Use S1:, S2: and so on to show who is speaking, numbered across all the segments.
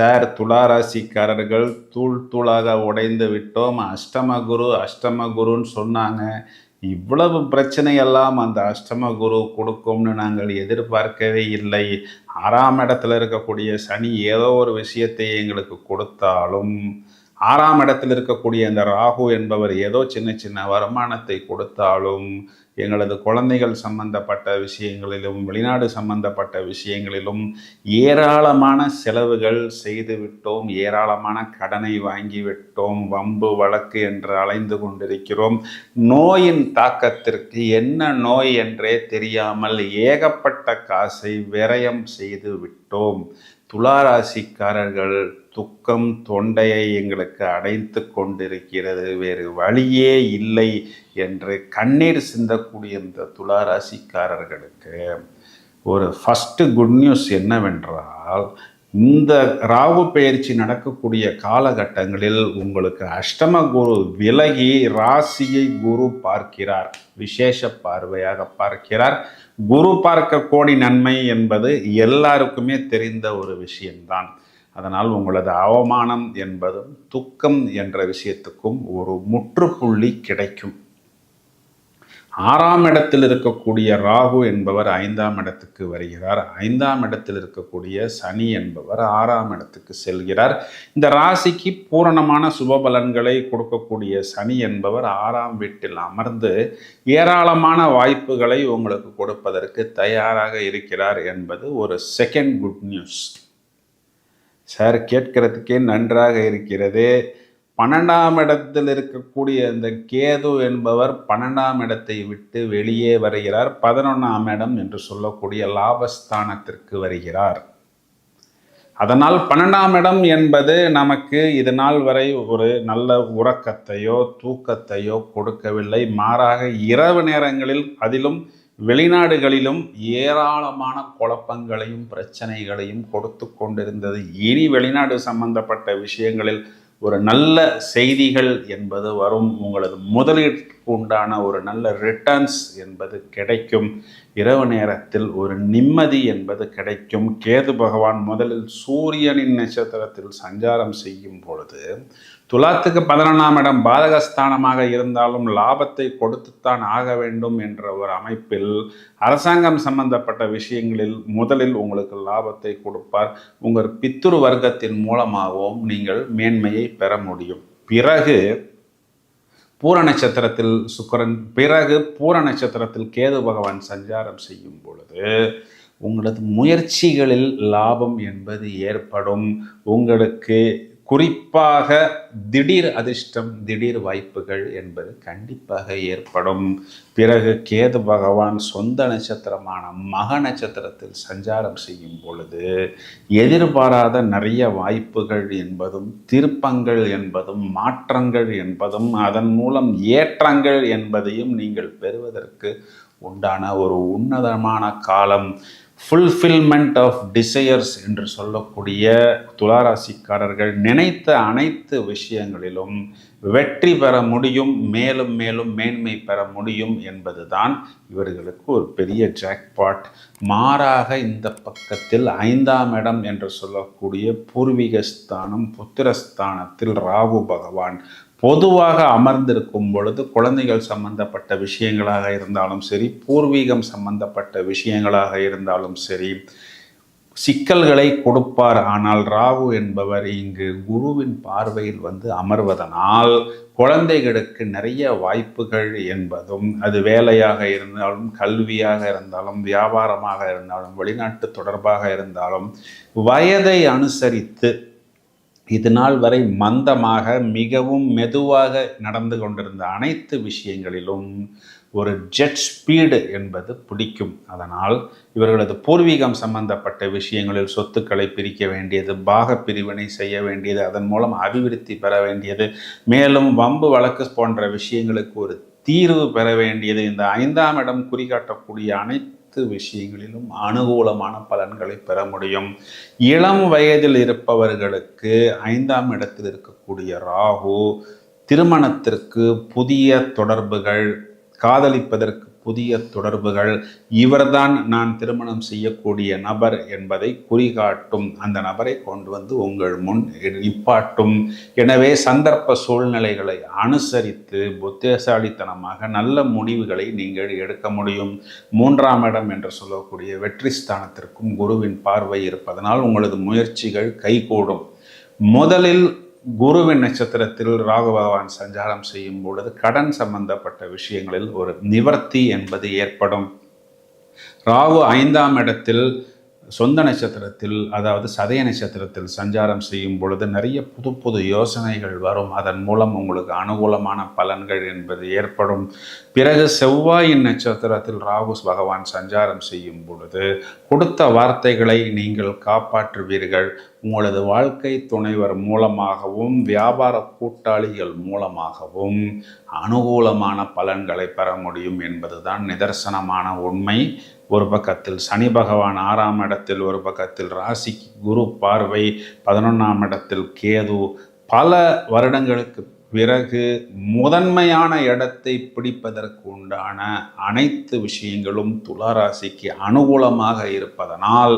S1: Sir துளாராசிக்காரர்கள் தூள் தூளாக உடைந்து விட்டோம். அஷ்டம குரு அஷ்டம குருன்னு சொன்னாங்க. இவ்வளவு பிரச்சனையெல்லாம் அந்த அஷ்டம குரு கொடுக்கும்னு நாங்கள் எதிர்பார்க்கவே இல்லை. ஆறாம் இடத்துல இருக்கக்கூடிய சனி ஏதோ ஒரு விஷயத்தை எங்களுக்கு கொடுத்தாலும் ஆறாம் இடத்தில் இருக்கக்கூடிய அந்த ராகு என்பவர் ஏதோ சின்ன சின்ன வருமானத்தை கொடுத்தாலும் எங்களது குழந்தைகள் சம்பந்தப்பட்ட விஷயங்களிலும் வெளிநாடு சம்பந்தப்பட்ட விஷயங்களிலும் ஏராளமான செலவுகள் செய்துவிட்டோம் ஏராளமான கடனை வாங்கிவிட்டோம் வம்பு வழக்கு என்று அலைந்து கொண்டிருக்கிறோம். நோயின் தாக்கத்திற்கு என்ன நோய் என்றே தெரியாமல் ஏகப்பட்ட காசை விரயம் செய்து விட்டோம். துளாராசிக்காரர்கள் துக்கம் தொண்டையை எங்களுக்கு அடைத்து கொண்டிருக்கிறது. வேறு வழியே இல்லை என்று கண்ணீர் சிந்தக்கூடிய இந்த துளாராசிக்காரர்களுக்கு ஒரு ஃபஸ்ட்டு குட் நியூஸ் என்னவென்றால் இந்த ராகு பெயர்ச்சி நடக்கக்கூடிய காலகட்டங்களில் உங்களுக்கு அஷ்டம குரு விலகி ராசியை குரு பார்க்கிறார். விசேஷ பார்வையாக பார்க்கிறார். குரு பார்க்க கோடி நன்மை என்பது எல்லாருக்குமே தெரிந்த ஒரு விஷயம்தான். அதனால் உங்களது அவமானம் என்பதும் துக்கம் என்ற விஷயத்துக்கும் ஒரு முற்றுப்புள்ளி கிடைக்கும். ஆறாம் இடத்தில் இருக்கக்கூடிய ராகு என்பவர் ஐந்தாம் இடத்துக்கு வருகிறார். ஐந்தாம் இடத்தில் இருக்கக்கூடிய சனி என்பவர் ஆறாம் இடத்துக்கு செல்கிறார். இந்த ராசிக்கு பூரணமான சுபபலன்களை கொடுக்கக்கூடிய சனி என்பவர் ஆறாம் வீட்டில் அமர்ந்து ஏராளமான வாய்ப்புகளை உங்களுக்கு கொடுப்பதற்கு தயாராக இருக்கிறார் என்பது ஒரு செகண்ட் குட் நியூஸ் சார் கேட்கறதுக்கே நன்றாக இருக்கிறது. பன்னெண்டாம் இடத்தில் இருக்கக்கூடிய இந்த கேது என்பவர் பன்னெண்டாம் இடத்தை விட்டு வெளியே வருகிறார். பதினொன்றாம் இடம் என்று சொல்லக்கூடிய லாபஸ்தானத்திற்கு வருகிறார். அதனால் பன்னெண்டாம் இடம் என்பது நமக்கு இது நாள் வரை ஒரு நல்ல உறக்கத்தையோ தூக்கத்தையோ கொடுக்கவில்லை. மாறாக இரவு நேரங்களில் அதிலும் வெளிநாடுகளிலும் ஏராளமான குழப்பங்களையும் பிரச்சனைகளையும் கொடுத்து கொண்டிருந்தது. இனி வெளிநாடு சம்பந்தப்பட்ட விஷயங்களில் ஒரு நல்ல செய்திகள் என்பது வரும். உங்களது முதலீட்டுக்கு உண்டான ஒரு நல்ல ரிட்டர்ன்ஸ் என்பது கிடைக்கும். இரவு நேரத்தில் ஒரு நிம்மதி என்பது கிடைக்கும். கேது பகவான் முதலில் சூரியனின் நட்சத்திரத்தில் சஞ்சாரம் செய்யும் பொழுது துலாத்துக்கு பதினொன்றாம் இடம் பாதகஸ்தானமாக இருந்தாலும் லாபத்தை கொடுத்துத்தான் ஆக வேண்டும் என்ற ஒரு அமைப்பில் அரசாங்கம் சம்பந்தப்பட்ட விஷயங்களில் முதலில் உங்களுக்கு லாபத்தை கொடுப்பார். உங்கள் பித்துரு வர்க்கத்தின் மூலமாகவும் நீங்கள் மேன்மையை பெற முடியும். பிறகு பூர நட்சத்திரத்தில் சுக்கரன் பிறகு பூர நட்சத்திரத்தில் கேது பகவான் சஞ்சாரம் செய்யும் பொழுது உங்களது முயற்சிகளில் லாபம் என்பது ஏற்படும். உங்களுக்கு குறிப்பாக திடீர் அதிர்ஷ்டம் திடீர் வாய்ப்புகள் என்பது கண்டிப்பாக ஏற்படும். பிறகு கேது பகவான் சொந்த நட்சத்திரமான மக நட்சத்திரத்தில் சஞ்சாரம் செய்யும் பொழுது எதிர்பாராத நிறைய வாய்ப்புகள் என்பதும் திருப்பங்கள் என்பதும் மாற்றங்கள் என்பதும் அதன் மூலம் ஏற்றங்கள் என்பதையும் நீங்கள் பெறுவதற்கு உண்டான ஒரு உன்னதமான காலம். ஃபுல்ஃபில்மெண்ட் ஆஃப் டிசையர்ஸ் என்று சொல்லக்கூடிய துளாராசிக்காரர்கள் நினைத்த அனைத்து விஷயங்களிலும் வெற்றி பெற முடியும் மேலும் மேலும் மேன்மை பெற முடியும் என்பதுதான் இவர்களுக்கு ஒரு பெரிய ஜாக்பாட் மாறாக இந்த பக்கத்தில் ஐந்தாம் இடம் என்று சொல்லக்கூடிய பூர்வீகஸ்தானம் புத்திரஸ்தானத்தில் ராகு பகவான். பொதுவாக அமர்ந்திருக்கும் பொழுது குழந்தைகள் சம்பந்தப்பட்ட விஷயங்களாக இருந்தாலும் சரி பூர்வீகம் சம்பந்தப்பட்ட விஷயங்களாக இருந்தாலும் சரி சிக்கல்களை கொடுப்பார். ஆனால் ராகு என்பவர் இங்கு குருவின் பார்வையில் வந்து அமர்வதனால் குழந்தைகளுக்கு நிறைய வாய்ப்புகள் என்பதும் அது வேலையாக இருந்தாலும் கல்வியாக இருந்தாலும் வியாபாரமாக இருந்தாலும் வெளிநாட்டு தொடர்பாக இருந்தாலும் வயதை அனுசரித்து இது நாள் வரை மந்தமாக மிகவும் மெதுவாக நடந்து கொண்டிருந்த அனைத்து விஷயங்களிலும் ஒரு ஜெட் ஸ்பீடு என்பது பிடிக்கும். அதனால் இவர்களது பூர்வீகம் சம்பந்தப்பட்ட விஷயங்களில் சொத்துக்களை பிரிக்க வேண்டியது பாக பிரிவினை செய்ய வேண்டியது அதன் மூலம் அபிவிருத்தி பெற வேண்டியது மேலும் வம்பு வழக்கு போன்ற விஷயங்களுக்கு ஒரு தீர்வு பெற வேண்டியது இந்த ஐந்தாம் இடம் குறிகாட்டக்கூடிய அனைத்து அனைத்து விஷயங்களிலும் அனுகூலமான பலன்களை பெற முடியும். இளம் வயதில் இருப்பவர்களுக்கு ஐந்தாம் இடத்தில் இருக்கக்கூடிய ராகு திருமணத்திற்கு புதிய தொடர்புகள் காதலிப்பதற்கு புதிய தொடர்புகள். இவர்தான் நான் திருமணம் செய்யக்கூடிய நபர் என்பதை குறிகாட்டும். அந்த நபரை கொண்டு வந்து உங்கள் முன் நிப்பாட்டும். எனவே சந்தர்ப்ப சூழ்நிலைகளை அனுசரித்து புத்திசாலித்தனமாக நல்ல முடிவுகளை நீங்கள் எடுக்க முடியும். மூன்றாம் இடம் என்று சொல்லக்கூடிய வெற்றி ஸ்தானத்திற்கும் குருவின் பார்வை இருப்பதனால் உங்களது முயற்சிகள் கைகூடும். முதலில் குருவின் நட்சத்திரத்தில் ராகு பகவான் சஞ்சாரம் செய்யும் பொழுது கடன் சம்பந்தப்பட்ட விஷயங்களில் ஒரு நிவர்த்தி என்பது ஏற்படும். ராகு ஐந்தாம் இடத்தில் சொந்த நட்சத்திரத்தில் அதாவது சதய நட்சத்திரத்தில் சஞ்சாரம் செய்யும் பொழுது நிறைய புது புது யோசனைகள் வரும். அதன் மூலம் உங்களுக்கு அனுகூலமான பலன்கள் என்பது ஏற்படும். பிறகு செவ்வாயின் நட்சத்திரத்தில் ராகு பகவான் சஞ்சாரம் செய்யும் பொழுது கொடுத்த வார்த்தைகளை நீங்கள் காப்பாற்றுவீர்கள். உங்களது வாழ்க்கை துணைவர் மூலமாகவும் வியாபார கூட்டாளிகள் மூலமாகவும் அனுகூலமான பலன்களை பெற முடியும் என்பதுதான் நிதர்சனமான உண்மை. ஒரு பக்கத்தில் சனி பகவான் ஆறாம் இடத்தில் ஒரு பக்கத்தில் ராசிக்கு குரு பார்வை பதினொன்றாம் இடத்தில் கேது. பல வருடங்களுக்கு பிறகு முதன்மையான இடத்தை பிடிப்பதற்கு உண்டான அனைத்து விஷயங்களும் துளாராசிக்கு அனுகூலமாக இருப்பதனால்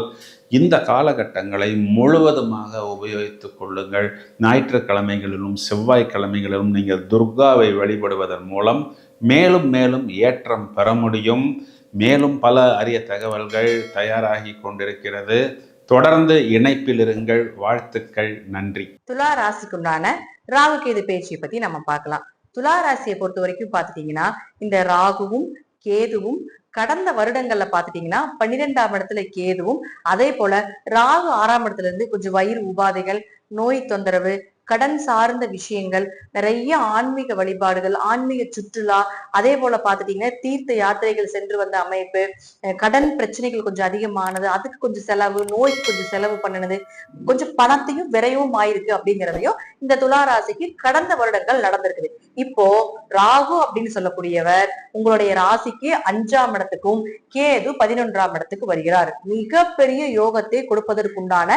S1: இந்த காலகட்டங்களை முழுவதுமாக உபயோகித்துக் கொள்ளுங்கள். ஞாயிற்றுக்கிழமைகளிலும் செவ்வாய்க்கிழமைகளிலும் நீங்கள் துர்காவை வழிபடுவதன் மூலம் மேலும் மேலும் ஏற்றம் பெற முடியும். மேலும் பல அரிய தகவல்கள் தயாராகி கொண்டிருக்கிறது. தொடர்ந்து இணைப்பில் இருங்கள். வாழ்த்துக்கள். நன்றி.
S2: துலா ராசிக்குண்டான ராகு கேது பத்தி நம்ம பார்க்கலாம். துலா ராசியை பொறுத்த வரைக்கும் பாத்துட்டீங்கன்னா இந்த ராகுவும் கேதுவும் கடந்த வருடங்கள்ல பாத்துட்டீங்கன்னா பன்னிரெண்டாம் இடத்துல கேதுவும் அதே போல ராகு ஆறாம் இடத்துல இருந்து கொஞ்சம் வயிறு உபாதைகள் நோய் தொந்தரவு கடன் சார்ந்த விஷயங்கள் நிறைய ஆன்மீக வழிபாடுகள் ஆன்மீக சுற்றுலா அதே போல பாத்துட்டீங்கன்னா தீர்த்த யாத்திரைகள் சென்று வந்த அமைப்பு கடன் பிரச்சனைகள் கொஞ்சம் அதிகமானது அதுக்கு கொஞ்சம் செலவு நோய்க்கு கொஞ்சம் செலவு பண்ணினது கொஞ்சம் பணத்தையும் விரைவும் ஆயிருக்கு அப்படிங்கிறதையும் இந்த துலா ராசிக்கு கடந்த வருடங்கள் நடந்திருக்குது. இப்போ ராகு அப்படின்னு சொல்லக்கூடியவர் உங்களுடைய ராசிக்கு அஞ்சாம் இடத்துக்கும் கேது பதினொன்றாம் இடத்துக்கு வருகிறார். மிகப்பெரிய யோகத்தை கொடுப்பதற்குண்டான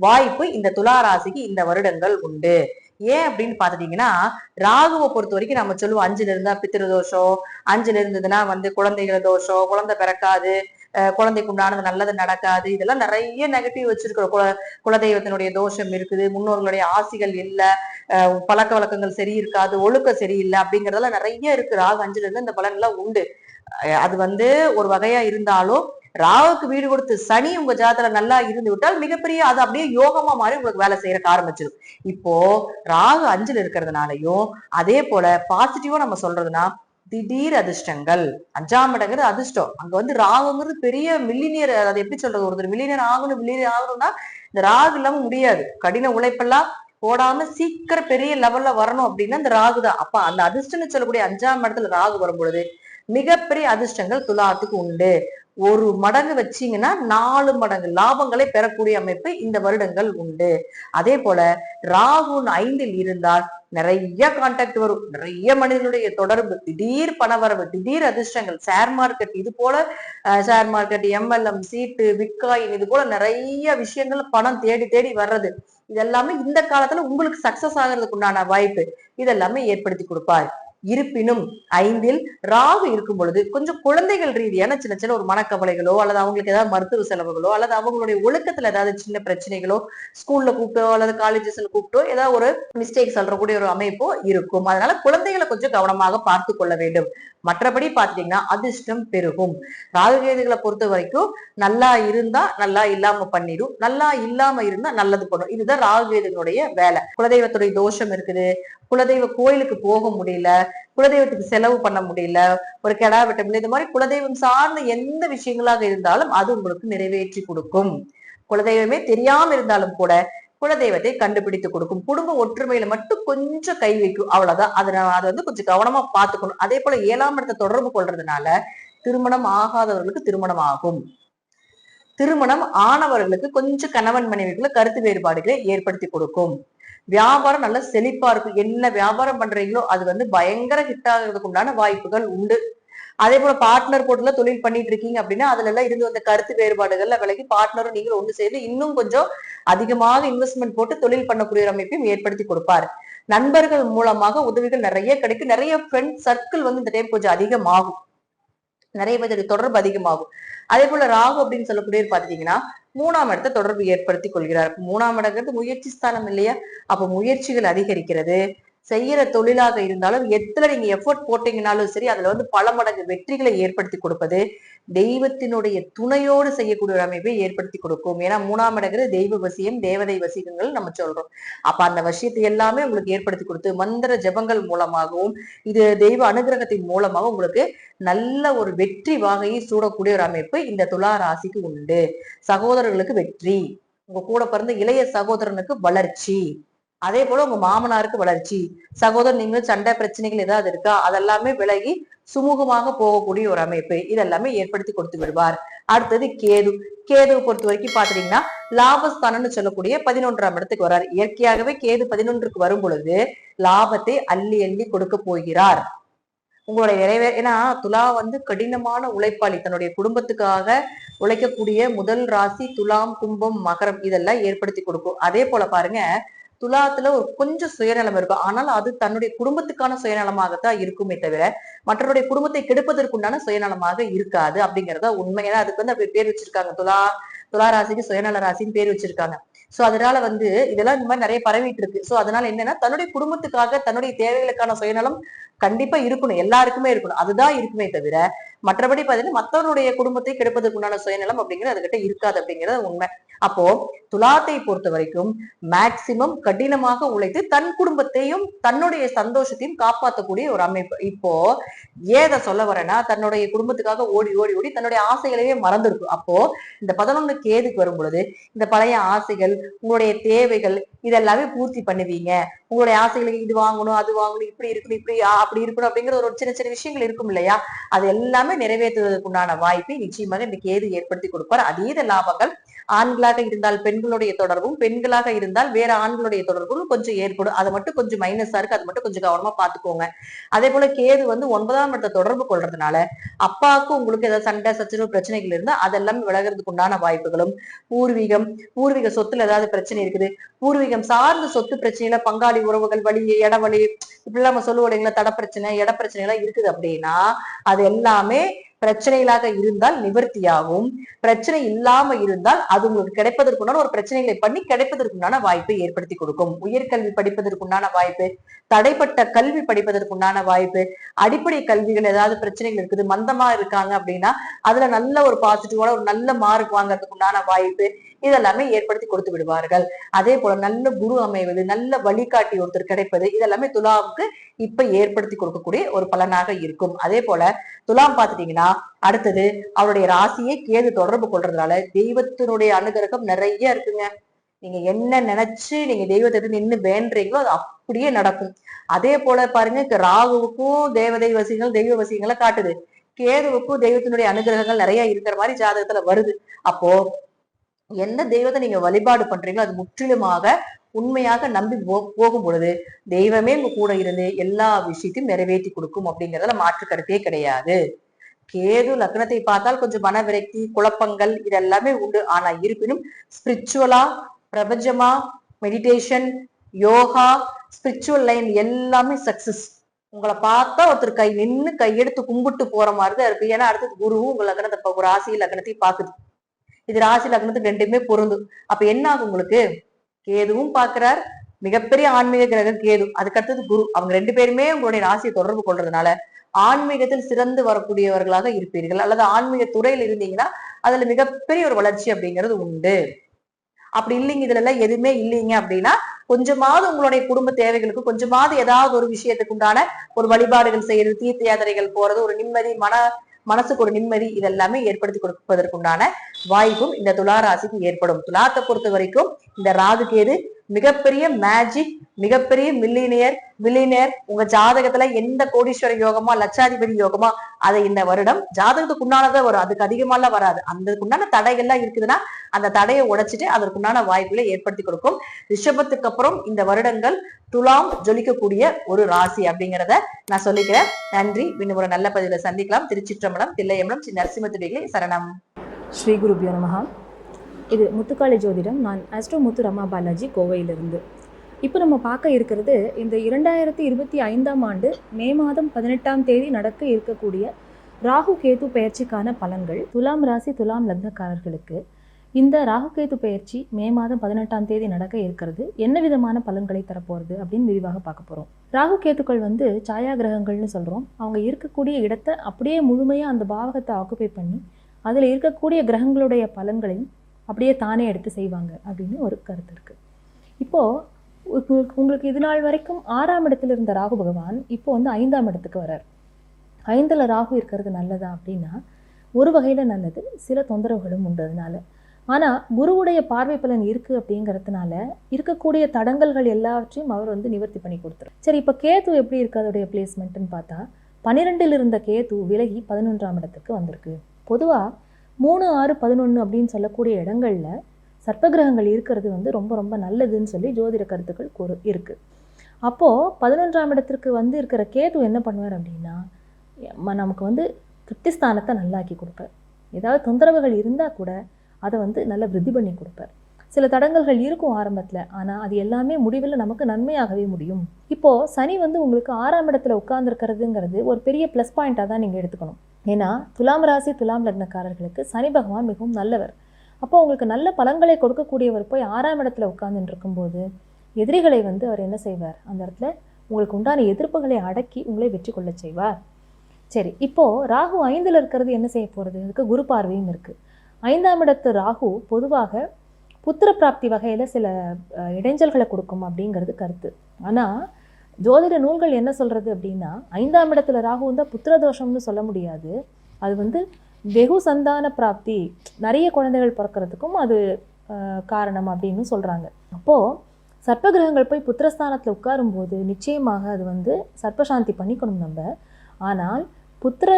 S2: வாய்ப்பு இந்த துலா ராசிக்கு இந்த வருடங்கள் உண்டு. ஏன் அப்படின்னு பாத்துட்டீங்கன்னா ராகுவை பொறுத்த வரைக்கும் நம்ம சொல்லுவோம் அஞ்சுல இருந்தா பித்திரு தோஷம் அஞ்சுல இருந்ததுன்னா வந்து குழந்தைகள் தோஷம் குழந்தை பிறக்காது குழந்தைக்கு உண்டானது நல்லது நடக்காது இதெல்லாம் நிறைய நெகட்டிவ் வச்சிருக்கிற குல குலதெய்வத்தினுடைய தோஷம் இருக்குது முன்னோர்களுடைய ஆசிகள் இல்லை பழக்க வழக்கங்கள் சரி இருக்காது ஒழுக்கம் சரியில்லை அப்படிங்கறதெல்லாம் நிறைய இருக்கு. ராகு அஞ்சுல இருந்து இந்த பலன் எல்லாம் உண்டு அது வந்து ஒரு வகையா இருந்தாலும் ராகுக்கு வீடு கொடுத்து சனி உங்க ஜாதத்துல நல்லா இருந்து விட்டால் மிகப்பெரிய அது அப்படியே யோகமா மாறி உங்களுக்கு வேலை செய்யறக்கு ஆரம்பிச்சிடும் இப்போ ராகு அஞ்சுல இருக்கிறதுனாலயும் அதே போல பாசிட்டிவா நம்ம சொல்றதுன்னா திடீர் அதிர்ஷ்டங்கள். அஞ்சாம் இடங்கிறது அதிர்ஷ்டம். அங்க வந்து ராகுங்கிறது பெரிய மில்லினியர் அதை எப்படி சொல்றது ஒருத்தர் மில்லினியர் ஆகணும் மில்லினியர் ஆகணும்னா இந்த ராகு இல்லாம முடியாது. கடின உழைப்பெல்லாம் போடாம சீக்கிரம் பெரிய லெவல்ல வரணும் அப்படின்னா இந்த ராகு தான். அப்ப அந்த அதிர்ஷ்டம்னு சொல்லக்கூடிய அஞ்சாம் இடத்துல ராகு வரும் பொழுது மிகப்பெரிய அதிர்ஷ்டங்கள் துலாத்துக்கு உண்டு. ஒரு மடங்கு வச்சீங்கன்னா நாலு மடங்கு லாபங்களை பெறக்கூடிய அமைப்பு இந்த வருடங்கள் உண்டு. அதே போல ராகுன் ஐந்தில் இருந்தால் நிறைய கான்டாக்ட் வரும். நிறைய மனிதனுடைய தொடர்பு திடீர் பணவரவு திடீர் அதிர்ஷ்டங்கள் ஷேர் மார்க்கெட் இது போல ஷேர் மார்க்கெட் எம்எல்எம் சீட்டு பிட்காயின் இது போல நிறைய விஷயங்கள் பணம் தேடி தேடி வர்றது. இதெல்லாமே இந்த காலத்துல உங்களுக்கு சக்சஸ் ஆகிறதுக்கு உண்டான வாய்ப்பு. இதெல்லாமே ஏற்படுத்தி கொடுப்பார். இருப்பினும் ஐந்தில் ராகு இருக்கும் பொழுது கொஞ்சம் குழந்தைகள் ரீதியான சின்ன சின்ன ஒரு மனக்கவலைகளோ அல்லது அவங்களுக்கு ஏதாவது மருத்துவ செலவுகளோ அல்லது அவங்களுடைய ஒழுக்கத்துல ஏதாவது சின்ன பிரச்சனைகளோ ஸ்கூல்ல கூப்பிட்டோ அல்லது காலேஜஸ்ல கூப்பிட்டோ ஏதாவது ஒரு மிஸ்டேக் சொல்றக்கூடிய ஒரு அமைப்போ இருக்கும். அதனால குழந்தைகளை கொஞ்சம் கவனமாக பார்த்து கொள்ள வேண்டும். மற்றபடி பாத்தீங்கன்னா அதிர்ஷ்டம் பெருகும். ராகுகேதுகளை பொறுத்த வரைக்கும் நல்லா இருந்தா நல்லா இல்லாம பண்ணிடும் நல்லா இல்லாம இருந்தா நல்லது பண்ணும். இதுதான் ராகுகேதுகளுடைய வேலை. குலதெய்வத்துடைய தோஷம் இருக்குது. குலதெய்வ கோயிலுக்கு போக முடியல. குலதெய்வத்துக்கு செலவு பண்ண முடியல ஒரு கெடா வெட்ட முடியல இந்த மாதிரி குலதெய்வம் சார்ந்த எந்த விஷயங்களாக இருந்தாலும் அது உங்களுக்கு நிறைவேற்றி கொடுக்கும். குலதெய்வமே தெரியாம இருந்தாலும் கூட குலதெய்வத்தை கண்டுபிடித்து கொடுக்கும். குடும்ப ஒற்றுமையில மட்டும் கொஞ்சம் கை வைக்கும் அவ்வளவுதான். அதை அதை வந்து கொஞ்சம் கவனமா பார்த்துக்கணும். அதே போல ஏழாம் இடத்தை தொடர்பு கொள்றதுனால திருமணம் ஆகாதவர்களுக்கு திருமணம் ஆகும். திருமணம் ஆனவர்களுக்கு கொஞ்சம் கணவன் மனைவிக்குள்ள கருத்து வேறுபாடுகளை ஏற்படுத்தி கொடுக்கும். வியாபாரம் நல்ல செழிப்பா இருக்கும். என்ன வியாபாரம் பண்றீங்களோ அது வந்து பயங்கர ஹிட் ஆகிறதுக்கு உண்டான வாய்ப்புகள் உண்டு. அதே போல பார்ட்னர் போட்டுல தொழில் பண்ணிட்டு இருக்கீங்க அப்படின்னா அதுல எல்லாம் இருந்து வந்த கருத்து வேறுபாடுகள்ல விலகி பார்ட்னரும் நீங்களும் ஒன்று சேர்ந்து இன்னும் கொஞ்சம் அதிகமாக இன்வெஸ்ட்மெண்ட் போட்டு தொழில் பண்ணக்கூடிய அமைப்பையும் ஏற்படுத்தி கொடுப்பாரு. நண்பர்கள் மூலமாக உதவிகள் நிறைய கிடைக்கும். நிறைய ஃப்ரெண்ட் சர்க்கிள் வந்து இந்த டைம் கொஞ்சம் அதிகமாகும். நிறைய பேர் தொடர்பு அதிகமாகும். அதே போல ராகு அப்படின்னு சொல்லக்கூடிய பாத்தீங்கன்னா மூணாம் இடத்தை தொடர்பு ஏற்படுத்தி கொள்கிறார். மூணாம் இடங்கிறது முயற்சி ஸ்தானம் இல்லையா? அப்ப முயற்சிகள் அதிகரிக்கிறது. செய்யற தொழிலாக இருந்தாலும் எத்தனை நீங்க எஃபோர்ட் போட்டீங்கனாலும் சரி அதுல வந்து பல மடங்கு வெற்றிகளை ஏற்படுத்தி கொடுப்பது தெய்வத்தினுடைய துணையோடு செய்யக்கூடிய ஒரு அமைப்பை ஏற்படுத்தி கொடுக்கும். ஏன்னா மூணாம் இடங்கிறது தெய்வ வசியம் தேவதை வசியங்கள் நம்ம சொல்றோம். அப்ப அந்த வசியத்தை எல்லாமே உங்களுக்கு ஏற்படுத்தி கொடுத்து மந்திர ஜபங்கள் மூலமாகவும் இது தெய்வ அனுகிரகத்தின் மூலமாக உங்களுக்கு நல்ல ஒரு வெற்றி வாகையை சூடக்கூடிய ஒரு அமைப்பு இந்த துலா ராசிக்கு உண்டு. சகோதரர்களுக்கு வெற்றி. உங்க கூட பிறந்த இளைய சகோதரனுக்கு வளர்ச்சி. அதே போல உங்க மாமனாருக்கு வளர்ச்சி சகோதரர் நீங்களும் சண்டை பிரச்சனைகள் ஏதாவது இருக்கா? அதெல்லாமே விலகி சுமூகமாக போகக்கூடிய ஒரு அமைப்பு. இதெல்லாமே ஏற்படுத்தி கொடுத்து விடுவார். அடுத்தது கேது. கேதுவை பொறுத்த வரைக்கும் பாத்துட்டீங்கன்னா லாபஸ்தானம்னு சொல்லக்கூடிய பதினொன்றாம் இடத்துக்கு வர்றார். இயற்கையாகவே கேது பதினொன்றுக்கு வரும் பொழுது லாபத்தை அள்ளி அள்ளி கொடுக்க போகிறார். உங்களுடைய நிறைவே ஏன்னா துலா வந்து கடினமான உழைப்பாளி. தன்னுடைய குடும்பத்துக்காக உழைக்கக்கூடிய முதல் ராசி துலாம் கும்பம் மகரம். இதெல்லாம் ஏற்படுத்தி கொடுக்கும். அதே போல பாருங்க துலாத்துல ஒரு கொஞ்சம் சுயநலம் இருக்கும் ஆனால் அது தன்னுடைய குடும்பத்துக்கான சுயநலமாகத்தான் இருக்குமே தவிர மற்றவருடைய குடும்பத்தை கெடுப்பதற்குண்டான சுயநலமாக இருக்காது அப்படிங்கறத உண்மை ஏன்னா அதுக்கு வந்து அப்படி பேர் வச்சிருக்காங்க. துலா துலா ராசிக்கு சுயநல ராசின்னு பேர் வச்சிருக்காங்க. சோ அதனால வந்து இதெல்லாம் இந்த மாதிரி நிறைய பரவிட்டு இருக்கு. சோ அதனால என்னன்னா தன்னுடைய குடும்பத்துக்காக தன்னுடைய தேவைகளுக்கான சுயநலம் கண்டிப்பா இருக்கணும். எல்லாருக்குமே இருக்கணும். அதுதான் இருக்குமே தவிர மற்றபடி பாத்தீங்கன்னா மற்றவருடைய குடும்பத்தை கெடுப்பதற்குண்டான சுயநலம் அப்படிங்கிறது அதுகிட்ட இருக்காது அப்படிங்கிறது உண்மை. அப்போ துலாத்தை பொறுத்த வரைக்கும் மேக்சிமம் கடினமாக உழைத்து தன் குடும்பத்தையும் தன்னுடைய சந்தோஷத்தையும் காப்பாற்றக்கூடிய ஒரு அமைப்பு. இப்போ ஏதை சொல்ல வரேன்னா தன்னுடைய குடும்பத்துக்காக ஓடி ஓடி ஓடி தன்னுடைய ஆசைகளையே மறந்துருக்கும் அப்போ இந்த பதினொன்று கேதுக்கு வரும் பொழுது இந்த பழைய ஆசைகள் உங்களுடைய தேவைகள் இதெல்லாமே பூர்த்தி பண்ணுவீங்க. உங்களுடைய ஆசைகளுக்கு இது வாங்கணும் அது வாங்கணும் இப்படி இருக்கணும் இப்படி அப்படி இருக்கணும் அப்படிங்கிற ஒரு சின்ன சின்ன விஷயங்கள் இருக்கும் இல்லையா? அது எல்லாமே நிறைவேற்றுவதற்குண்டான வாய்ப்பை நிச்சயமாக இந்த கேது ஏற்படுத்தி கொடுப்பார். அதீத லாபங்கள் ஆண்களாக இருந்தால் பெண்களுடைய தொடர்பும் பெண்களாக இருந்தால் வேற ஆண்களுடைய தொடர்பும் கொஞ்சம் ஏற்படும். அதை மட்டும் கொஞ்சம் மைனஸா இருக்கு. அது மட்டும் கொஞ்சம் கவனமா பாத்துக்கோங்க அதே போல கேது வந்து ஒன்பதாம் இடத்த தொடர்பு கொள்றதுனால அப்பாவுக்கும் உங்களுக்கு ஏதாவது சண்டை சச்சரவு பிரச்சனைகள் இருந்தா அதெல்லாம் விலகிறதுக்கு உண்டான வாய்ப்புகளும் பூர்வீகம் பூர்வீக சொத்துல ஏதாவது பிரச்சனை இருக்குது. பூர்வீகம் சார்ந்த சொத்து பிரச்சனையில பங்காளி உறவுகள் வழி இடவழி இப்படிலாம் நம்ம சொல்லுவோம் இல்லைங்களா? தட பிரச்சனை இட பிரச்சனை எல்லாம் இருக்குது அப்படின்னா அது எல்லாமே பிரச்சனைகளாக இருந்தால் நிவர்த்தியாகும். பிரச்சனை இல்லாம இருந்தால் அது உங்களுக்கு கிடைப்பதற்குண்டான ஒரு பிரச்சனைகளை பண்ணி கிடைப்பதற்குண்டான வாய்ப்பை ஏற்படுத்தி கொடுக்கும். உயர்கல்வி படிப்பதற்குண்டான வாய்ப்பு தடைப்பட்ட கல்வி படிப்பதற்குண்டான வாய்ப்பு அடிப்படை கல்விகள் ஏதாவது பிரச்சனைகள் இருக்குது மந்தமா இருக்காங்க அப்படின்னா அதுல நல்ல ஒரு பாசிட்டிவோட ஒரு நல்ல மார்க் வாங்குறதுக்கு உண்டான வாய்ப்பு இதெல்லாமே ஏற்படுத்தி கொடுத்து விடுவார்கள். அதே போல நல்ல குரு அமைவது நல்ல வழிகாட்டி ஒருத்தர் கிடைப்பது இதெல்லாமே துலாவுக்கு இப்ப ஏற்படுத்தி கொடுக்கக்கூடிய ஒரு பலனாக இருக்கும். அதே போல துலாம் பாத்துட்டீங்கன்னா அடுத்தது அவருடைய ராசியை கேது தொடர்பு கொள்றதுனால தெய்வத்தினுடைய அனுகிரகம் நிறைய இருக்குங்க. நீங்க என்ன நினைச்சு நீங்க தெய்வத்தை நின்று வேண்டுறீங்களோ அது அப்படியே நடக்கும். அதே போல பாருங்க ராகுவுக்கும் தேவதை வசியங்கள் தெய்வ வசியங்களை காட்டுது. கேதுவுக்கும் தெய்வத்தினுடைய அனுகிரகங்கள் நிறைய இருக்கிற மாதிரி ஜாதகத்துல வருது. அப்போ எந்த தெய்வத்தை நீங்க வழிபாடு பண்றீங்களோ அது முற்றிலுமாக உண்மையாக நம்பி போகும் பொழுது தெய்வமே உங்க கூட இருந்து எல்லா விஷயத்தையும் நிறைவேற்றி கொடுக்கும் அப்படிங்கறதுல மாற்று கருத்தே கிடையாது. கேது லக்னத்தை பார்த்தால் கொஞ்சம் மன விரக்தி குழப்பங்கள் இதெல்லாமே உண்டு. ஆனா இருப்பினும் ஸ்பிரிச்சுவலா பிரபஞ்சமா மெடிடேஷன் யோகா ஸ்பிரிச்சுவல் லைன் எல்லாமே சக்சஸ் உங்களை பார்த்தா ஒருத்தர் கை நின்று கையெடுத்து கும்பிட்டு போற மாதிரி தான் இருக்கு. ஏன்னா அடுத்தது குருவும் உங்க லக்னத்தை ஒரு ராசி லக்னத்தையும் பாக்குது இது ராசி லக்னத்துக்கு ரெண்டுமே பொருந்தும் அப்ப என்ன ஆகும் உங்களுக்கு? கேதுவும் பாக்குறார் மிகப்பெரிய ஆன்மீக கிரகம் கேது. அதுக்கு அடுத்தது குரு. அவங்க ரெண்டு பேருமே உங்களுடைய ராசியை தொடர்பு கொள்றதுனால ஆன்மீகத்தில் சிறந்து வரக்கூடியவர்களாக இருப்பீர்கள். அல்லது ஆன்மீக துறையில் இருந்தீங்கன்னா அதுல மிகப்பெரிய ஒரு வளர்ச்சி அப்படிங்கிறது உண்டு. அப்படி இல்லைங்க இதுல எல்லாம் எதுவுமே இல்லைங்க அப்படின்னா கொஞ்சமாவது உங்களுடைய குடும்ப தேவைகளுக்கு கொஞ்சமாவது ஏதாவது ஒரு விஷயத்துக்கு உண்டான ஒரு வழிபாடுகள் செய்யறது தீர்த்த யாத்திரைகள் போறது ஒரு நிம்மதி மன மனசுக்கு ஒரு நிம்மதி இதெல்லாமே ஏற்படுத்தி கொடுப்பதற்குண்டான வாய்ப்பும் இந்த துலா ராசிக்கு ஏற்படும். துலாத்தை பொறுத்த வரைக்கும் இந்த ராகு கேது மிகப்பெரிய மேஜிக் மிகப்பெரிய மில்லினியர் மில்லினியர் உங்க ஜாதகத்துல எந்த கோடீஸ்வர யோகமா லட்சாதிபதி யோகமா அதை இந்த வருடம் ஜாதகத்துக்குண்டானதான் வரும். அதுக்கு அதிகமாலாம் வராது. அந்த தடைகள்லாம் இருக்குதுன்னா அந்த தடையை உடைச்சிட்டு அதற்குண்டான வாய்ப்புகளை ஏற்படுத்தி கொடுக்கும். ரிஷபத்துக்கு அப்புறம் இந்த வருடங்கள் துலாம் ஜொலிக்கக்கூடிய ஒரு ராசி அப்படிங்கிறத நான் சொல்லிக்கிறேன். நன்றி. இன்னும் ஒரு நல்ல பதிவில் சந்திக்கலாம். திருச்சிற்றம்பலம் தில்லையம்பலம் ஸ்ரீ நரசிம்மத்துடிகளை சரணம்.
S3: ஸ்ரீ குருபியோ மகா இது முத்துக்காளி ஜோதிடம். நான் ஆஸ்ட்ரோ முத்து ரமா பாலாஜி கோவையிலிருந்து. இப்போ நம்ம பார்க்க இருக்கிறது இந்த இரண்டாயிரத்தி இருபத்தி ஐந்தாம் ஆண்டு மே மாதம் பதினெட்டாம் தேதி நடக்க இருக்கக்கூடிய ராகு கேது பெயர்ச்சிக்கான பலன்கள். துலாம் ராசி துலாம் லக்னக்காரர்களுக்கு இந்த ராகு கேது பெயர்ச்சி மே மாதம் பதினெட்டாம் தேதி நடக்க இருக்கிறது. என்ன விதமான பலன்களை தரப்போகிறது அப்படின்னு விரிவாக பார்க்க போகிறோம் ராகு கேத்துக்கள் வந்து சாயா கிரகங்கள்னு சொல்கிறோம் அவங்க இருக்கக்கூடிய இடத்தை அப்படியே முழுமையாக அந்த பாவகத்தை ஆக்குபை பண்ணி அதில் இருக்கக்கூடிய கிரகங்களுடைய பலன்களையும் அப்படியே தானே எடுத்து செய்வாங்க அப்படின்னு ஒரு கருத்து இருக்குது இப்போது உங்களுக்கு இது நாள் வரைக்கும் ஆறாம் இடத்துல இருந்த ராகு பகவான் இப்போ வந்து ஐந்தாம் இடத்துக்கு வரார் ஐந்தில் ராகு இருக்கிறது நல்லதா அப்படின்னா ஒரு வகையில் நல்லது சில தொந்தரவுகளும் உண்டதுனால ஆனால் குருவுடைய பார்வை பலன் இருக்குது அப்படிங்கிறதுனால இருக்கக்கூடிய தடங்கல்கள் எல்லாவற்றையும் அவர் வந்து நிவர்த்தி பண்ணி கொடுத்துரு சரி இப்போ கேது எப்படி இருக்குது அதோடைய பிளேஸ்மெண்ட்டுன்னு பார்த்தா பன்னிரெண்டில் இருந்த கேது விலகி பதினொன்றாம் இடத்துக்கு வந்திருக்கு. பொதுவாக மூணு ஆறு பதினொன்று அப்படின்னு சொல்லக்கூடிய இடங்களில் சர்ப்பகிரகங்கள் இருக்கிறது வந்து ரொம்ப ரொம்ப நல்லதுன்னு சொல்லி ஜோதிட கருத்துக்கள் கூறு இருக்குது அப்போது பதினொன்றாம் இடத்திற்கு வந்து இருக்கிற கேது என்ன பண்ணுவார் அப்படின்னா நமக்கு வந்து திருப்தி ஸ்தானத்தை நல்லாக்கி கொடுப்பார். ஏதாவது தொந்தரவுகள் இருந்தால் கூட அதை வந்து நல்லா விருத்தி பண்ணி கொடுப்பார். சில தடங்கல்கள் இருக்கும் ஆரம்பத்தில் ஆனால் அது எல்லாமே முடிவில் நமக்கு நன்மையாகவே முடியும். இப்போது சனி வந்து உங்களுக்கு ஆறாம் இடத்துல உட்கார்ந்துருக்கிறதுங்கிறது ஒரு பெரிய ப்ளஸ் பாயிண்ட்டாக தான் நீங்கள் எடுத்துக்கணும். ஏன்னா துலாம் ராசி துலாம் லக்னக்காரர்களுக்கு சனி பகவான் மிகவும் நல்லவர். அப்போ உங்களுக்கு நல்ல பலன்களை கொடுக்கக்கூடியவர் போய் ஆறாம் இடத்துல உட்கார்ந்துட்டு இருக்கும்போது எதிரிகளை வந்து அவர் என்ன செய்வார்? அந்த இடத்துல உங்களுக்கு உண்டான எதிர்ப்புகளை அடக்கி உங்களை வெற்றி கொள்ளச் செய்வார். சரி இப்போது ராகு ஐந்தில் இருக்கிறது என்ன செய்ய போகிறது அதுக்கு குரு பார்வையும் இருக்குது ஐந்தாம் இடத்து ராகு பொதுவாக புத்திர பிராப்தி வகையில் சில இடைஞ்சல்களை கொடுக்கும் அப்படிங்கிறது கருத்து. ஆனால் ஜோதிட நூல்கள் என்ன சொல்கிறது அப்படின்னா ஐந்தாம் இடத்துல ராகு வந்தால் புத்திர தோஷம்னு சொல்ல முடியாது. அது வந்து வெகு சந்தான பிராப்தி. நிறைய குழந்தைகள் பிறக்கிறதுக்கும் அது காரணம் அப்படின்னு சொல்கிறாங்க அப்போது சர்ப்ப கிரகங்கள் போய் புத்திரஸ்தானத்தில் உட்காரும்போது நிச்சயமாக அது வந்து சர்ப்பசாந்தி பண்ணிக்கணும் நம்ம. ஆனால் புத்திர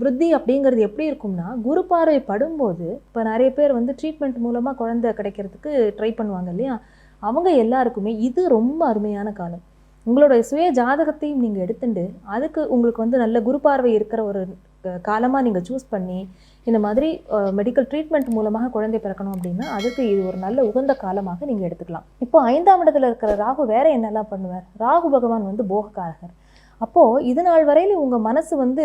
S3: விருத்தி அப்படிங்கிறது எப்படி இருக்கும்னா குரு பார்வை படும்போது இப்போ நிறைய பேர் வந்து ட்ரீட்மெண்ட் மூலமாக குழந்தை கிடைக்கிறதுக்கு ட்ரை பண்ணுவாங்க இல்லையா? அவங்க எல்லாருக்குமே இது ரொம்ப அருமையான காலம். உங்களுடைய சுய ஜாதகத்தையும் நீங்கள் எடுத்துட்டு அதுக்கு உங்களுக்கு வந்து நல்ல குரு பார்வை இருக்கிற ஒரு காலமாக நீங்கள் சூஸ் பண்ணி இந்த மாதிரி மெடிக்கல் ட்ரீட்மெண்ட் மூலமாக குழந்தை பிறக்கணும் அப்படின்னா அதுக்கு இது ஒரு நல்ல உகந்த காலமாக நீங்கள் எடுத்துக்கலாம். இப்போ ஐந்தாம் இடத்துல இருக்கிற ராகு வேற என்னெல்லாம் பண்ணுவார்? ராகு பகவான் வந்து போகக்காரகர். அப்போது இது நாள் வரையில் உங்கள் மனசு வந்து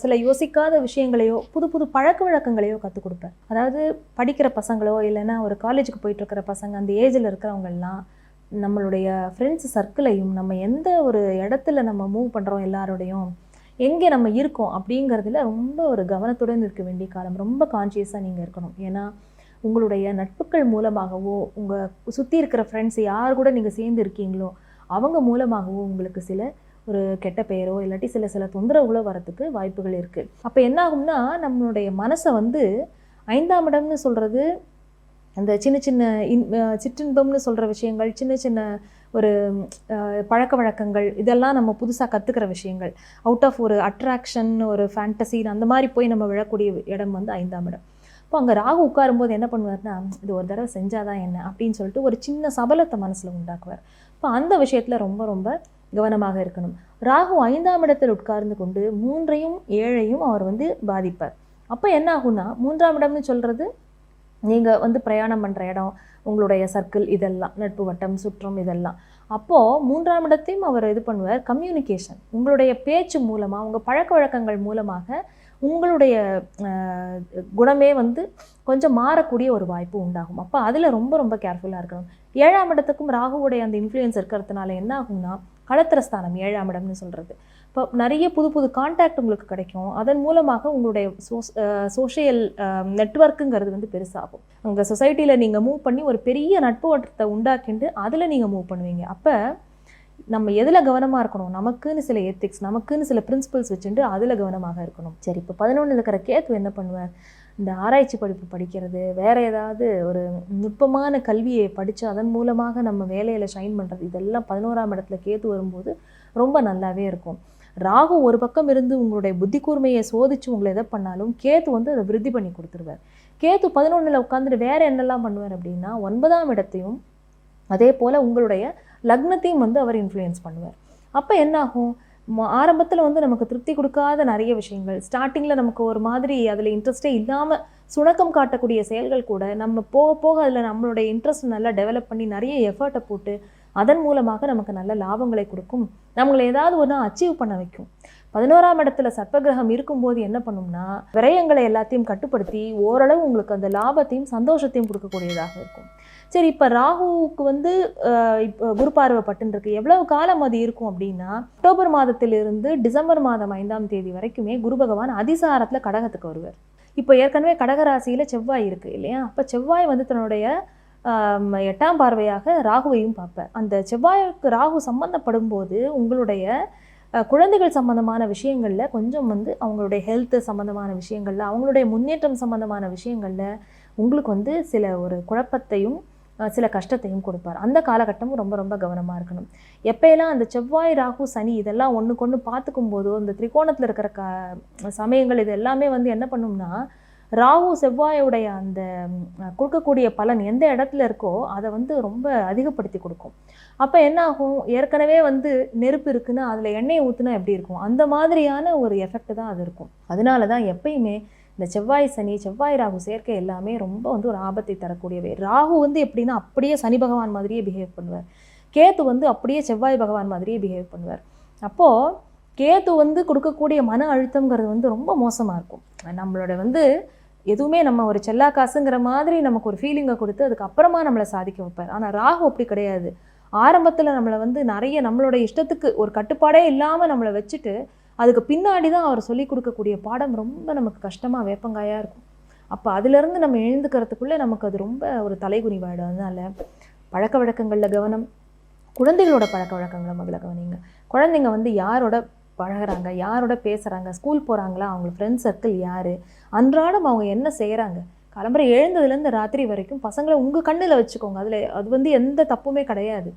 S3: சில யோசிக்காத விஷயங்களையோ புது புது பழக்க வழக்கங்களையோ கற்றுக் கொடுப்பேன் அதாவது படிக்கிற பசங்களோ இல்லைன்னா ஒரு காலேஜுக்கு போயிட்டு இருக்கிற பசங்க அந்த ஏஜில் இருக்கிறவங்கெல்லாம் நம்மளுடைய ஃப்ரெண்ட்ஸ் சர்க்கிளையும் நம்ம எந்த ஒரு இடத்துல நம்ம மூவ் பண்ணுறோம் எல்லாரோடையும் எங்கே நம்ம இருக்கோம் அப்படிங்கிறதுல ரொம்ப ஒரு கவனத்துடன் இருக்க வேண்டிய காலம். ரொம்ப கான்சியஸாக நீங்கள் இருக்கணும். ஏன்னா உங்களுடைய நட்புகள் மூலமாகவோ உங்கள் சுற்றி இருக்கிற ஃப்ரெண்ட்ஸ் யார் கூட நீங்கள் சேர்ந்து இருக்கீங்களோ அவங்க மூலமாகவோ உங்களுக்கு சில ஒரு கெட்ட பெயரோ இல்லாட்டி சில சில தொந்தரவுகளோ வரத்துக்கு வாய்ப்புகள் இருக்குது அப்போ என்ன ஆகும்னா நம்மளுடைய மனசை வந்து ஐந்தாம் இடம்னு சொல்கிறது அந்த சின்ன சின்ன இன் சிற்றின்பம்னு சொல்கிற விஷயங்கள் சின்ன சின்ன ஒரு பழக்க வழக்கங்கள் இதெல்லாம் நம்ம புதுசாக கற்றுக்கிற விஷயங்கள். அவுட் ஆஃப் ஒரு அட்ராக்ஷன் ஒரு ஃபேண்டசின்னு அந்த மாதிரி போய் நம்ம விழக்கூடிய இடம் வந்து ஐந்தாம் இடம். இப்போ அங்கே ராகு உட்காரும்போது என்ன பண்ணுவார்னா இது ஒரு தடவை செஞ்சாதான் என்ன அப்படின்னு சொல்லிட்டு ஒரு சின்ன சபலத்தை மனசில் உண்டாக்குவார். இப்போ அந்த விஷயத்தில் ரொம்ப ரொம்ப கவனமாக இருக்கணும். ராகு ஐந்தாம் இடத்தில் உட்கார்ந்து கொண்டு மூன்றையும் ஏழையும் அவர் வந்து பாதிப்பார். அப்போ என்ன ஆகும்னா மூன்றாம் இடம்னு சொல்கிறது நீங்கள் வந்து பிரயாணம் பண்ணுற இடம் உங்களுடைய சர்க்கிள் இதெல்லாம் நட்பு வட்டம் சுற்றம் இதெல்லாம். அப்போது மூன்றாம் இடத்தையும் அவர் இது பண்ணுவார் கம்யூனிகேஷன் உங்களுடைய பேச்சு மூலமாக உங்கள் பழக்க வழக்கங்கள் மூலமாக உங்களுடைய குணமே வந்து கொஞ்சம் மாறக்கூடிய ஒரு வாய்ப்பு உண்டாகும். அப்போ அதில் ரொம்ப ரொம்ப கேர்ஃபுல்லாக இருக்கணும். ஏழாம் இடத்துக்கும் ராகுவுடைய அந்த இன்ஃப்ளூயன்ஸ் இருக்கிறதுனால என்ன ஆகும்னா களத்திரஸ்தானம் ஏழாம் இடம்னு சொல்கிறது இப்போ நிறைய புது புது கான்டாக்ட் உங்களுக்கு கிடைக்கும். அதன் மூலமாக உங்களுடைய சோஸ் சோஷியல் நெட்ஒர்க்குங்கிறது வந்து பெருசாகும். உங்கள் சொசைட்டியில் நீங்கள் மூவ் பண்ணி ஒரு பெரிய நட்பு வட்டத்தை உண்டாக்கிண்டு அதில் நீங்கள் மூவ் பண்ணுவீங்க. அப்போ நம்ம எதில் கவனமாக இருக்கணும்? நமக்குன்னு சில எத்திக்ஸ் நமக்குன்னு சில பிரின்சிபல்ஸ் வச்சுட்டு அதில் கவனமாக இருக்கணும். சரி இப்போ பதினொன்றில் இருக்கிற கேத்து என்ன பண்ணுவேன் இந்த ஆராய்ச்சி படிப்பு படிக்கிறது வேறு ஏதாவது ஒரு நுட்பமான கல்வியை படித்து அதன் மூலமாக நம்ம வேலையில் ஷைன் பண்ணுறது இதெல்லாம் பதினோராம் இடத்துல கேத்து வரும்போது ரொம்ப நல்லாவே இருக்கும். ராகு ஒரு பக்கம் இருந்து உங்களுடைய புத்தி கூர்மையை சோதிச்சு உங்களை எதை பண்ணாலும் கேத்து வந்து அதை விருத்தி பண்ணி கொடுத்துருவார். கேத்து பதினொன்றில் உட்காந்துட்டு வேற என்னெல்லாம் பண்ணுவார் அப்படின்னா ஒன்பதாம் இடத்தையும் அதே போல் உங்களுடைய லக்னத்தையும் வந்து அவர் இன்ஃப்ளூயன்ஸ் பண்ணுவார். அப்போ என்னாகும்? ஆரம்பத்தில் வந்து நமக்கு திருப்தி கொடுக்காத நிறைய விஷயங்கள். ஸ்டார்டிங்கில் நமக்கு ஒரு மாதிரி அதில் இன்ட்ரெஸ்டே இல்லாமல் சுணக்கம் காட்டக்கூடிய செயல்கள் கூட நம்ம போக போக அதில் நம்மளுடைய இன்ட்ரெஸ்ட் நல்லா டெவலப் பண்ணி நிறைய எஃபர்ட்டை போட்டு அதன் மூலமாக நமக்கு நல்ல லாபங்களை கொடுக்கும். நம்மளை ஏதாவது ஒன்று அச்சீவ் பண்ண வைக்கும். பதினோராம் இடத்துல சர்ப்பகிரகம் இருக்கும்போது என்ன பண்ணும்னா விரயங்களை எல்லாத்தையும் கட்டுப்படுத்தி ஓரளவு உங்களுக்கு அந்த லாபத்தையும் சந்தோஷத்தையும் கொடுக்கக்கூடியதாக இருக்கும். சரி இப்போ ராகுவுக்கு வந்து இப்போ குரு பார்வை பட்டுருக்கு எவ்வளவு காலம் அது இருக்கும் அப்படின்னா அக்டோபர் மாதத்திலிருந்து டிசம்பர் மாதம் ஐந்தாம் தேதி வரைக்குமே குரு பகவான் அதிசாரத்தில் கடகத்துக்கு வருவார். இப்போ ஏற்கனவே கடகராசியில் செவ்வாய் இருக்குது இல்லையா? அப்போ செவ்வாய் வந்து தன்னுடைய எட்டாம் பார்வையாக ராகுவையும் பார்ப்பேன். அந்த செவ்வாய்க்கு ராகு சம்பந்தப்படும் போது உங்களுடைய குழந்தைகள் சம்பந்தமான விஷயங்களில் கொஞ்சம் வந்து அவங்களுடைய ஹெல்த்து சம்பந்தமான விஷயங்களில் அவங்களுடைய முன்னேற்றம் சம்பந்தமான விஷயங்களில் உங்களுக்கு வந்து சில ஒரு குழப்பத்தையும் சில கஷ்டத்தையும் கொடுப்பார். அந்த காலகட்டமும் ரொம்ப ரொம்ப கவனமாக இருக்கணும். எப்பயெல்லாம் அந்த செவ்வாய் ராகு சனி இதெல்லாம் ஒன்றுக்கு ஒன்று பார்த்துக்கும் போதோ இந்த திரிகோணத்தில் இருக்கிற க சமயங்கள் இது எல்லாமே வந்து என்ன பண்ணும்னா ராகு செவ்வாயோடைய அந்த கொடுக்கக்கூடிய பலன் எந்த இடத்துல இருக்கோ அதை வந்து ரொம்ப அதிகப்படுத்தி கொடுக்கும். அப்போ என்ன ஆகும்? ஏற்கனவே வந்து நெருப்பு இருக்குன்னா அதில் எண்ணெய் ஊற்றுனா எப்படி இருக்கும்? அந்த மாதிரியான ஒரு எஃபெக்ட் தான் அது இருக்கும். அதனால தான் எப்பயுமே இந்த செவ்வாய் சனி செவ்வாய் ராகு சேர்க்கை எல்லாமே ரொம்ப வந்து ஒரு ஆபத்தை தரக்கூடியவை. ராகு வந்து எப்படின்னா அப்படியே சனி பகவான் மாதிரியே பிஹேவ் பண்ணுவார். கேத்து வந்து அப்படியே செவ்வாய் பகவான் மாதிரியே பிஹேவ் பண்ணுவார். அப்போது கேது வந்து கொடுக்கக்கூடிய மன அழுத்தங்கிறது வந்து ரொம்ப மோசமாக இருக்கும். நம்மளோட வந்து எதுவுமே நம்ம ஒரு செல்லா காசுங்கிற மாதிரி நமக்கு ஒரு ஃபீலிங்கை கொடுத்து அதுக்கப்புறமா நம்மளை சாதிக்க வைப்பார். ஆனால் ராகு அப்படி கிடையாது. ஆரம்பத்தில் நம்மளை வந்து நிறைய நம்மளோட இஷ்டத்துக்கு ஒரு கட்டுப்பாடே இல்லாமல் நம்மளை வச்சுட்டு அதுக்கு பின்னாடி தான் அவர் சொல்லி கொடுக்கக்கூடிய பாடம் ரொம்ப நமக்கு கஷ்டமாக வேப்பங்காயாக இருக்கும். அப்போ அதுலேருந்து நம்ம எழுந்துக்கிறதுக்குள்ளே நமக்கு அது ரொம்ப ஒரு தலைகுனிவாயிடும். அதனால் பழக்க வழக்கங்களில் கவனம் குழந்தைகளோட பழக்க வழக்கங்களை முதல்ல கவனிங்க. குழந்தைங்க வந்து யாரோட பழகுறாங்க யாரோட பேசுகிறாங்க ஸ்கூல் போகிறாங்களா அவங்க ஃப்ரெண்ட் சர்க்கிள் யார்? அன்றாடம் அவங்க என்ன செய்கிறாங்க கிளம்புற எழுந்ததுலேருந்து ராத்திரி வரைக்கும் பசங்களை உங்கள் கண்ணில் வச்சுக்கோங்க. அதில் அது வந்து எந்த தப்புமே கிடையாது.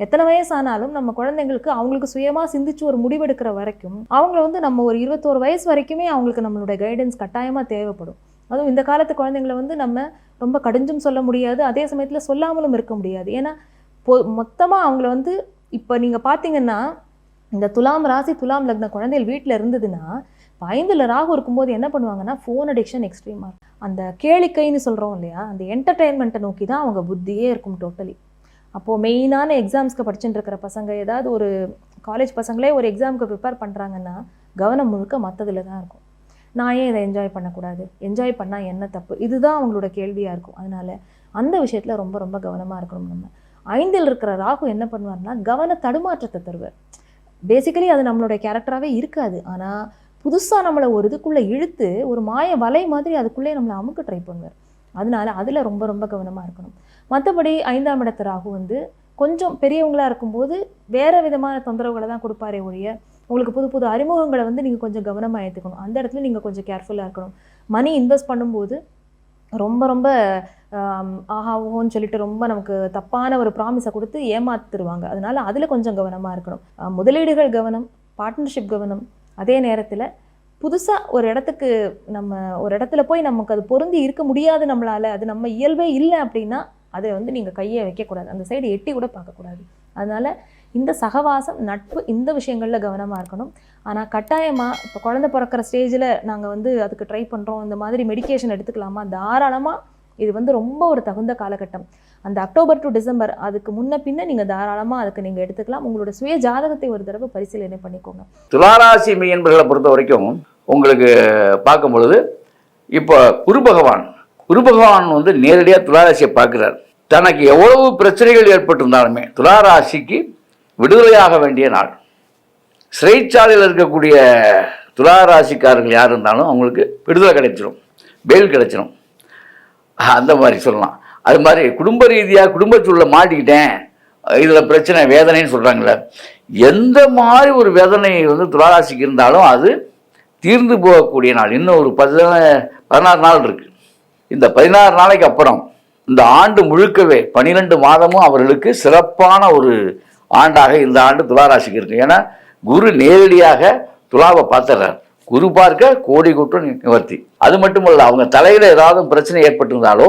S3: எத்தனை வயசானாலும் நம்ம குழந்தைங்களுக்கு அவங்களுக்கு சுயமாக சிந்திச்சு ஒரு முடிவெடுக்கிற வரைக்கும் அவங்கள வந்து நம்ம ஒரு இருபத்தோரு வயசு வரைக்குமே அவங்களுக்கு நம்மளுடைய கைடன்ஸ் கட்டாயமாக தேவைப்படும். அதுவும் இந்த காலத்து குழந்தைங்களை வந்து நம்ம ரொம்ப கடிஞ்சும் சொல்ல முடியாது அதே சமயத்தில் சொல்லாமலும் இருக்க முடியாது. ஏன்னா பொ மொத்தமாக அவங்கள வந்து இப்போ நீங்கள் பார்த்தீங்கன்னா இந்த துலாம் ராசி துலாம் லக்ன குழந்தைகள் வீட்டில் இருந்ததுன்னா இப்போ ஐந்தில் ராகு இருக்கும்போது என்ன பண்ணுவாங்கன்னா ஃபோன் அடிக்ஷன் எக்ஸ்ட்ரீமாக அந்த கேளிக்கைன்னு சொல்கிறோம் இல்லையா அந்த என்டர்டெயின்மெண்ட்டை நோக்கி தான் அவங்க புத்தியே இருக்கும் டோட்டலி அப்போது மெயினான எக்ஸாம்ஸ்க்கு படிச்சுட்டு இருக்கிற பசங்க ஏதாவது ஒரு காலேஜ் பசங்களே ஒரு எக்ஸாமுக்கு ப்ரிப்பேர் பண்ணுறாங்கன்னா கவனம் முழுக்க மற்றதில் தான் இருக்கும். நான் ஏன் இதை என்ஜாய் பண்ணக்கூடாது? என்ஜாய் பண்ணால் என்ன தப்பு? இதுதான் அவங்களோட கேள்வியாக இருக்கும். அதனால் அந்த விஷயத்தில் ரொம்ப ரொம்ப கவனமாக இருக்கணும் நம்ம. ஐந்தில் இருக்கிற ராகு என்ன பண்ணுவார்னா கவன தடுமாற்றத்தை தருவார். பேசிக்கலி அது நம்மளுடைய கேரக்டராகவே இருக்காது. ஆனால் புதுசாக நம்மளை ஒரு இதுக்குள்ளே இழுத்து ஒரு மாய வலை மாதிரி அதுக்குள்ளே நம்மளை அமுக்க ட்ரை பண்ணுவார். அதனால அதில் ரொம்ப ரொம்ப கவனமாக இருக்கணும். மற்றபடி ஐந்தாம் இடத்து ராகு வந்து கொஞ்சம் பெரியவங்களாக இருக்கும்போது வேறு விதமான தொந்தரவுகளை தான் கொடுப்பாரே ஒழிய உங்களுக்கு புது புது அறிமுகங்களை வந்து நீங்கள் கொஞ்சம் கவனமாக ஏற்றுக்கணும் அந்த இடத்துல நீங்கள் கொஞ்சம் கேர்ஃபுல்லாக இருக்கணும். மணி இன்வெஸ்ட் பண்ணும்போது ரொம்ப ரொம்ப ஆஹா ஓஹோன்னு சொல்லிட்டு ரொம்ப நமக்கு தப்பான ஒரு ப்ராமிஸை கொடுத்து ஏமாத்துருவாங்க. அதனால அதில் கொஞ்சம் கவனமாக இருக்கணும். முதலீடுகள் கவனம் பார்ட்னர்ஷிப் கவனம். அதே நேரத்தில் புதுசாக ஒரு இடத்துக்கு நம்ம ஒரு இடத்துல போய் நமக்கு அது பொருந்தி இருக்க முடியாது நம்மளால். அது நம்ம இயல்பே இல்லை அப்படின்னா அதை வந்து நீங்கள் கையை வைக்கக்கூடாது. அந்த சைடு எட்டி கூட பார்க்கக்கூடாது. அதனால் இந்த சகவாசம் நட்பு இந்த விஷயங்களில் கவனமாக இருக்கணும். ஆனால் கட்டாயமாக இப்போ குழந்தை பிறக்கிற ஸ்டேஜில் நாங்கள் வந்து அதுக்கு ட்ரை பண்ணுறோம் இந்த மாதிரி மெடிகேஷன் எடுத்துக்கலாமா? தாராளமாக இது வந்து ரொம்ப ஒரு தகுந்த காலகட்டம். அந்த அக்டோபர் டு டிசம்பர் அதுக்கு முன்ன பின்ன நீங்கள் தாராளமாக அதுக்கு நீங்கள் எடுத்துக்கலாம். உங்களோட சுய ஜாதகத்தை ஒரு தடவை பரிசீலனை பண்ணிக்கோங்க.
S4: துளாராசி மீன்பர்களை பொறுத்த வரைக்கும் உங்களுக்கு பார்க்கும் பொழுது இப்போ குரு பகவான் குரு பகவான் வந்து நேரடியாக துளாராசியை பார்க்குறார். தனக்கு எவ்வளவு பிரச்சனைகள் ஏற்பட்டிருந்தாலுமே துளாராசிக்கு விடுதலையாக வேண்டிய நாள். சிறைச்சாலையில் இருக்கக்கூடிய துளாராசிக்காரர்கள் யார் இருந்தாலும் அவங்களுக்கு விடுதலை கிடைச்சிடும் பெயில் கிடைச்சிடும் அந்த மாதிரி சொல்லலாம். அது மாதிரி குடும்ப ரீதியாக குடும்பச்சூழலை மாட்டிக்கிட்டேன் இதில் பிரச்சனை வேதனைன்னு சொல்கிறாங்களே எந்த மாதிரி ஒரு வேதனை வந்து துளாராசிக்கு இருந்தாலும் அது தீர்ந்து போகக்கூடிய நாள். இன்னும் ஒரு பதின பதினாறு நாள் இருக்குது இந்த பதினாறு நாளைக்கு அப்புறம் இந்த ஆண்டு முழுக்கவே பனிரெண்டு மாதமும் அவர்களுக்கு சிறப்பான ஒரு ஆண்டாக இந்த ஆண்டு துளாராசிக்கு இருக்கு. ஏன்னா குரு நேரடியாக துலாவை பார்த்துறார் குரு பார்க்க கோடி கூட்டம் நிவர்த்தி. அது மட்டுமல்ல அவங்க தலையில் ஏதாவது பிரச்சனை ஏற்பட்டிருந்தாலோ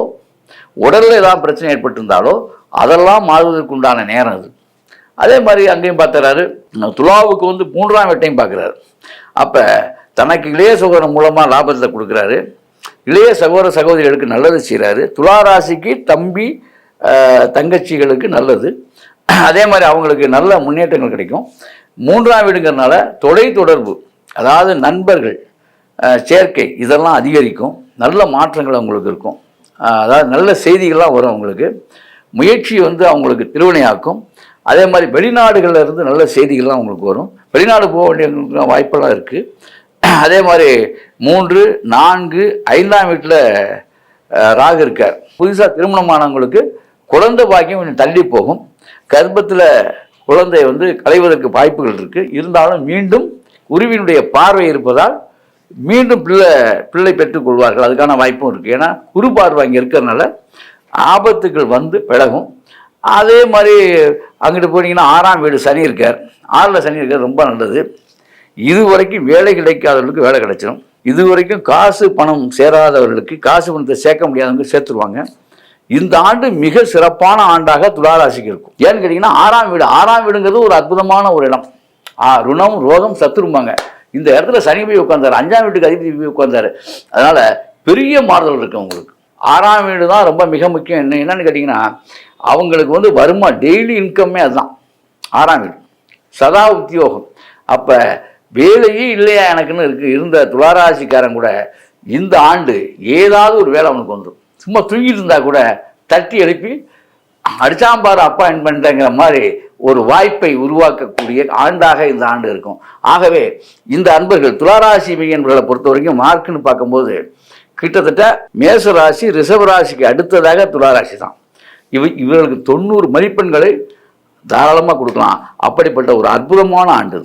S4: உடலில் ஏதாவது பிரச்சனை ஏற்பட்டிருந்தாலோ அதெல்லாம் மாறுவதற்கு உண்டான நேரம் அது. அதே மாதிரி அங்கேயும் பார்த்துறாரு துலாவுக்கு வந்து மூன்றாம் வீட்டையும் பார்க்குறாரு. அப்போ தனக்கு இளைய சகோதரன் மூலமாக லாபத்தை கொடுக்குறாரு. இளைய சகோதர சகோதரிகளுக்கு நல்லது செய்கிறாரு துளாராசிக்கு தம்பி தங்கச்சிகளுக்கு நல்லது. அதே மாதிரி அவங்களுக்கு நல்ல முன்னேற்றங்கள் கிடைக்கும். மூன்றாம் வீடுங்கிறனால தொலை தொடர்பு அதாவது நண்பர்கள் சேர்க்கை இதெல்லாம் அதிகரிக்கும். நல்ல மாற்றங்கள் அவங்களுக்கு இருக்கும். அதாவது நல்ல செய்திகள்லாம் வரும் அவங்களுக்கு. முயற்சி வந்து அவங்களுக்கு திருவினையாக்கும். அதே மாதிரி வெளிநாடுகளில் இருந்து நல்ல செய்திகள்லாம் அவங்களுக்கு வரும். வெளிநாடு போக வேண்டிய வாய்ப்பெல்லாம் இருக்குது அதே மாதிரி மூன்று நான்கு ஐந்தாம் வீட்டில் ராகு இருக்கார். புதுசாக திருமணமானவங்களுக்கு குழந்தை பாக்கியம் கொஞ்சம் தள்ளி போகும். கர்ப்பத்தில் குழந்தை வந்து கலைவதற்கு வாய்ப்புகள் இருக்குது இருந்தாலும் மீண்டும் குருவினுடைய பார்வை இருப்பதால் மீண்டும் பிள்ளை பிள்ளை பெற்றுக் கொள்வார்கள். அதுக்கான வாய்ப்பும் இருக்குது ஏன்னா குரு பார்வை அங்கே இருக்கிறதுனால ஆபத்துகள் வந்து விலகும். அதே மாதிரி அங்கிட்டு போனீங்கன்னா ஆறாம் வீடு சனி இருக்கார். ஆறில் சனி இருக்கார் ரொம்ப நல்லது. இது வரைக்கும் வேலை கிடைக்காதவர்களுக்கு வேலை கிடைச்சிடும் இது வரைக்கும் காசு பணம் சேராதவர்களுக்கு காசு பணத்தை சேர்க்க முடியாதவங்க சேர்த்துருவாங்க. இந்த ஆண்டு மிக சிறப்பான ஆண்டாக துளாராசிக்கு இருக்கும். ஏன்னு கேட்டிங்கன்னா ஆறாம் வீடு. ஆறாம் வீடுங்கிறது ஒரு அற்புதமான ஒரு இடம். ஆ ருணம் ரோகம் சத்துரும்பாங்க இந்த இடத்துல சனி போய் உட்காந்தாரு அஞ்சாம் வீட்டுக்கு அதிபதி போய் உட்காந்தாரு அதனால பெரிய மாறுதல் இருக்கு அவங்களுக்கு. ஆறாம் வீடு தான் ரொம்ப மிக முக்கியம். என்ன என்னன்னு கேட்டிங்கன்னா அவங்களுக்கு வந்து வருமா டெய்லி இன்கம்மே அதுதான். ஆறாம் வீடு. சதா உத்தியோகம். அப்போ வேலையே இல்லையா எனக்குன்னு இருக்கு. இருந்த துளாராசிக்காரன் கூட இந்த ஆண்டு ஏதாவது ஒரு வேலை அவனுக்கு வந்துடும். சும்மா தூங்கிட்டு இருந்தா கூட தட்டி எழுப்பி அடிச்சாம்பார் அப்பா மாதிரி ஒரு வாய்ப்பை உருவாக்கக்கூடிய ஆண்டாக இந்த ஆண்டு இருக்கும். ஆகவே இந்த அன்பர்கள் துளாராசி என்பவர்களை பொறுத்த வரைக்கும் மார்க்குன்னு பார்க்கும்போது கிட்டத்தட்ட மேச ராசி ரிஷப ராசிக்கு அடுத்ததாக துளாராசி தான். இவ இவர்களுக்கு தொண்ணூறு மதிப்பெண்களை தாராளமாக கொடுக்கலாம். அப்படிப்பட்ட ஒரு அற்புதமான ஆண்டு